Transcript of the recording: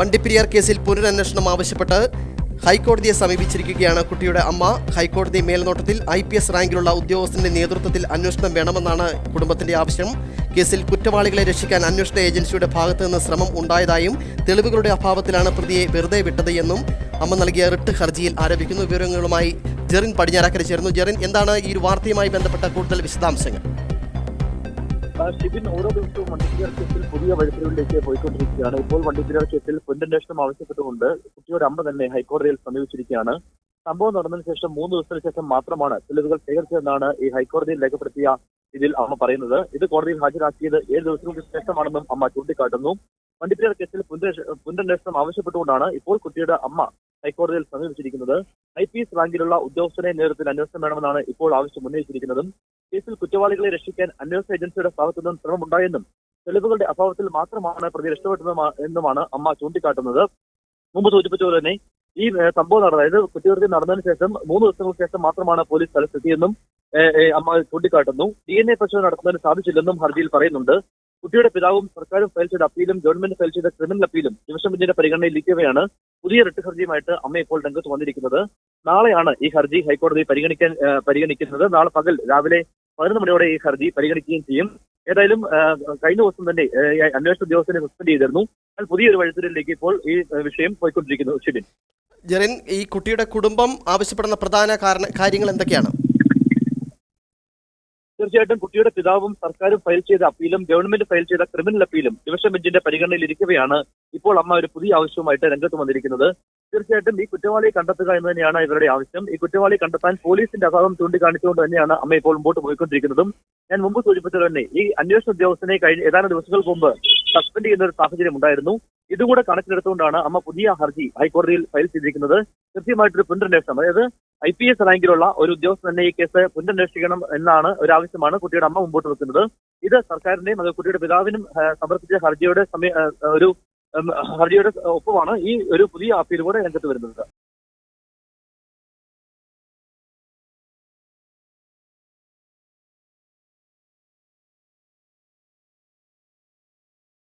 വണ്ടിപ്പെരിയാർ കേസിൽ പുനരന്വേഷണം ആവശ്യപ്പെട്ട് ഹൈക്കോടതിയെ സമീപിച്ചിരിക്കുകയാണ് കുട്ടിയുടെ അമ്മ. ഹൈക്കോടതി മേൽനോട്ടത്തിൽ ഐ പി എസ് റാങ്കിലുള്ള ഉദ്യോഗസ്ഥന്റെ നേതൃത്വത്തിൽ അന്വേഷണം വേണമെന്നാണ് കുടുംബത്തിന്റെ ആവശ്യം. കേസിൽ കുറ്റവാളികളെ രക്ഷിക്കാൻ അന്വേഷണ ഏജൻസിയുടെ ഭാഗത്തു നിന്ന് ശ്രമം ഉണ്ടായതായും തെളിവുകളുടെ അഭാവത്തിലാണ് പ്രതിയെ വെറുതെ വിട്ടത് എന്നും അമ്മ നൽകിയ റിട്ട് ഹർജിയിൽ ആരോപിക്കുന്നു. വിവരങ്ങളുമായി ജെറിൻ പടിഞ്ഞാറക്കര ചേർന്നു ജെറിൻ എന്താണ് ഈ ഒരു വാർത്തയുമായി ബന്ധപ്പെട്ട കൂടുതൽ വിശദാംശങ്ങൾ? ഷിബിൻ ഓരോ ദിവസവും വണ്ടിപ്പെരിയാർ കേസിൽ പുതിയ വഴിത്തിരിവിലേക്ക് പോയിക്കൊണ്ടിരിക്കുകയാണ്. ഇപ്പോൾ വണ്ടിപ്പെരിയാർ കേസിൽ പുനരന്വേഷണം ആവശ്യപ്പെട്ടുകൊണ്ട് കുട്ടിയുടെ അമ്മ തന്നെ ഹൈക്കോടതിയിൽ സമീപിച്ചിരിക്കുകയാണ്. സംഭവം നടന്നതിന് ശേഷം മൂന്ന് ദിവസത്തിന് ശേഷം മാത്രമാണ് തെളിവുകൾ ശേഖരിച്ചതെന്നാണ് ഈ ഹൈക്കോടതിയിൽ രേഖപ്പെടുത്തിയ ഇതിൽ അമ്മ പറയുന്നത്. ഇത് കോടതിയിൽ ഹാജരാക്കിയത് ഏഴ് ദിവസങ്ങൾക്ക് ശേഷമാണെന്നും അമ്മ ചൂണ്ടിക്കാട്ടുന്നു. വണ്ടിപ്പെരിയാർ കേസിൽ പുനരന്വേഷ- പുനരന്വേഷണം ആവശ്യപ്പെട്ടുകൊണ്ടാണ് ഇപ്പോൾ കുട്ടിയുടെ അമ്മ ഹൈക്കോടതിയിൽ സമീപിച്ചിരിക്കുന്നത്. ഐ പി എസ് റാങ്കിലുള്ള ഉദ്യോഗസ്ഥനെ നേതൃത്വത്തിൽ അന്വേഷണം വേണമെന്നാണ് ഇപ്പോൾ ആവശ്യം ഉന്നയിച്ചിരിക്കുന്നതും. കേസിൽ കുറ്റവാളികളെ രക്ഷിക്കാൻ അന്വേഷണ ഏജൻസിയുടെ ഭാഗത്തു നിന്നും ശ്രമമുണ്ടായെന്നും തെളിവുകളുടെ അഭാവത്തിൽ മാത്രമാണ് പ്രതി രക്ഷപ്പെട്ടത് എന്നുമാണ് അമ്മ ചൂണ്ടിക്കാട്ടുന്നത്. മുമ്പ് സൂചിപ്പിച്ച പോലെ തന്നെ ഈ സംഭവം നടന്നത് അതായത് കുറ്റകൃത്യം നടന്നതിന് ശേഷം മൂന്ന് ദിവസങ്ങൾക്ക് ശേഷം മാത്രമാണ് പോലീസ് സ്ഥലത്തെത്തിയെന്നും അമ്മ ചൂണ്ടിക്കാട്ടുന്നു. ഡി എൻ എ പരിശോധന നടത്തുന്നതിന് സാധിച്ചില്ലെന്നും ഹർജിയിൽ പറയുന്നുണ്ട്. കുട്ടിയുടെ പിതാവും സർക്കാരും ഫയൽ ചെയ്ത അപ്പീലും ഗവൺമെന്റ് ഫയൽ ചെയ്ത ക്രിമിനൽ അപ്പീലും ഡിവിഷൻ ബെഞ്ചിന്റെ പരിഗണനയിലിരിക്കവെയാണ് പുതിയ റിട്ട് ഹർജിയുമായിട്ട് അമ്മ ഇപ്പോൾ രംഗത്ത് വന്നിരിക്കുന്നത്. നാളെയാണ് ഈ ഹർജി ഹൈക്കോടതി പരിഗണിക്കാൻ പരിഗണിക്കുന്നത്. നാളെ പകൽ രാവിലെ പതിനൊന്ന് മണിയോടെ ഈ ഹർജി പരിഗണിക്കുകയും ചെയ്യും. ഏതായാലും കഴിഞ്ഞ ദിവസം തന്നെ അന്വേഷണ ഉദ്യോഗസ്ഥനെ സസ്പെൻഡ് ചെയ്തിരുന്നു. എന്നാൽ പുതിയൊരു വഴിത്തിരിലേക്ക് ഇപ്പോൾ ഈ വിഷയം പോയിക്കൊണ്ടിരിക്കുന്നു. ഷിബിൻ. ജെറിൻ ഈ കുട്ടിയുടെ കുടുംബം ആവശ്യപ്പെടുന്ന പ്രധാന കാര്യങ്ങൾ എന്തൊക്കെയാണ്? തീർച്ചയായിട്ടും കുട്ടിയുടെ പിതാവും സർക്കാരും ഫയൽ ചെയ്ത അപ്പീലും ഗവൺമെന്റ് ഫയൽ ചെയ്ത ക്രിമിനൽ അപ്പീലും ഡിവിഷൻ ബെഞ്ചിന്റെ പരിഗണനയിൽ ഇപ്പോൾ അമ്മ ഒരു പുതിയ ആവശ്യവുമായിട്ട് രംഗത്ത് വന്നിരിക്കുന്നത്. തീർച്ചയായിട്ടും ഈ കുറ്റവാളിയെ കണ്ടെത്തുക എന്ന് തന്നെയാണ് ഇവരുടെ ആവശ്യം. ഈ കുറ്റവാളി കണ്ടെത്താൻ പോലീസിന്റെ അഭാവം ചൂണ്ടിക്കാണിച്ചുകൊണ്ട് തന്നെയാണ് അമ്മ ഇപ്പോൾ മുമ്പോട്ട് പോയിക്കൊണ്ടിരിക്കുന്നതും. ഞാൻ മുമ്പ് സൂചിപ്പിച്ചത് തന്നെ ഈ അന്വേഷണ ഉദ്യോഗസ്ഥനെ കഴിഞ്ഞ ഏതാനും ദിവസങ്ങൾക്ക് മുമ്പ് സസ്പെൻഡ് ചെയ്യുന്ന ഒരു സാഹചര്യം ഉണ്ടായിരുന്നു. ഇതുകൂടെ കണക്കിലെടുത്തുകൊണ്ടാണ് അമ്മ പുതിയ ഹർജി ഹൈക്കോടതിയിൽ ഫയൽ ചെയ്തിരിക്കുന്നത്. കൃത്യമായിട്ടൊരു പുനരന്വേഷണം അതായത് ഐ പി എസ് റാങ്കിലുള്ള ഒരു ഉദ്യോഗസ്ഥൻ തന്നെ ഈ കേസ് പുനരന്വേഷിക്കണം എന്നാണ് ഒരു ആവശ്യമാണ് കുട്ടിയുടെ അമ്മ മുമ്പോട്ട് വെക്കുന്നത്. ഇത് സർക്കാരിന്റെയും അത് കുട്ടിയുടെ പിതാവിനും സമർപ്പിച്ച ഹർജിയുടെ ഒരു ഹർജിയുടെ ഒപ്പമാണ് ഈ ഒരു പുതിയ അപ്പീൽ കൂടെ രംഗത്ത് വരുന്നത്.